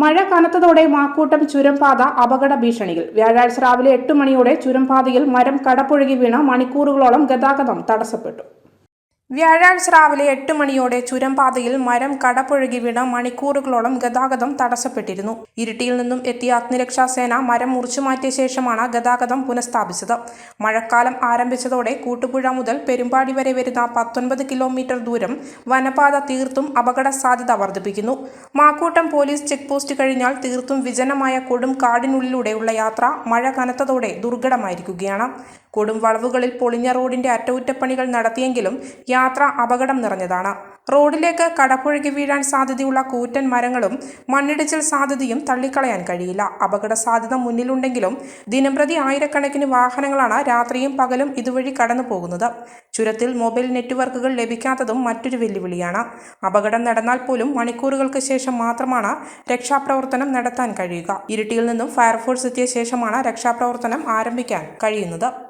മഴ കനത്തതോടെ മാക്കൂട്ടം ചുരംപാത അപകട ഭീഷണിയിൽ. വ്യാഴാഴ്ച രാവിലെ എട്ട് മണിയോടെ ചുരംപാതയിൽ മരം കടപുഴകി വീണ മണിക്കൂറുകളോളം ഗതാഗതം തടസ്സപ്പെട്ടു. വ്യാഴാഴ്ച രാവിലെ എട്ട് മണിയോടെ ചുരംപാതയിൽ മരം കടപുഴകി വീണ മണിക്കൂറുകളോളം ഗതാഗതം തടസ്സപ്പെട്ടിരുന്നു. ഇരുട്ടിയിൽ നിന്നും എത്തിയ അഗ്നിരക്ഷാസേന മരം മുറിച്ചു മാറ്റിയ ശേഷമാണ് ഗതാഗതം പുനഃസ്ഥാപിച്ചത്. മഴക്കാലം ആരംഭിച്ചതോടെ കൂട്ടുപുഴ മുതൽ പെരുമ്പാടി വരെ വരുന്ന പത്തൊൻപത് കിലോമീറ്റർ ദൂരം വനപാത തീർത്തും അപകട സാധ്യത വർദ്ധിപ്പിക്കുന്നു. മാക്കൂട്ടം പോലീസ് ചെക്ക് പോസ്റ്റ് കഴിഞ്ഞാൽ തീർത്തും വിജനമായ കൊടും കാടിനുള്ളിലൂടെയുള്ള യാത്ര മഴ കനത്തതോടെ ദുർഘടമായിരിക്കുകയാണ്. കൊടും വളവുകളിൽ പൊളിഞ്ഞ റോഡിന്റെ അറ്റകുറ്റപ്പണികൾ നടത്തിയെങ്കിലും യാത്ര അപകടം നിറഞ്ഞതാണ്. റോഡിലേക്ക് കടപ്പുഴകി വീഴാൻ സാധ്യതയുള്ള കൂറ്റൻ മരങ്ങളും മണ്ണിടിച്ചിൽ സാധ്യതയും തള്ളിക്കളയാൻ കഴിയില്ല. അപകട സാധ്യത മുന്നിലുണ്ടെങ്കിലും ദിനംപ്രതി ആയിരക്കണക്കിന് വാഹനങ്ങളാണ് രാത്രിയും പകലും ഇതുവഴി കടന്നു പോകുന്നത് ചുരത്തിൽ മൊബൈൽ നെറ്റ്വർക്കുകൾ ലഭിക്കാത്തതും മറ്റൊരു വെല്ലുവിളിയാണ്. അപകടം നടന്നാൽ പോലും മണിക്കൂറുകൾക്ക് ശേഷം മാത്രമാണ് രക്ഷാപ്രവർത്തനം നടത്താൻ കഴിയുക. ഇരുട്ടിയിൽ നിന്നും ഫയർഫോഴ്സ് എത്തിയ ശേഷമാണ് രക്ഷാപ്രവർത്തനം ആരംഭിക്കാൻ കഴിയുന്നത്.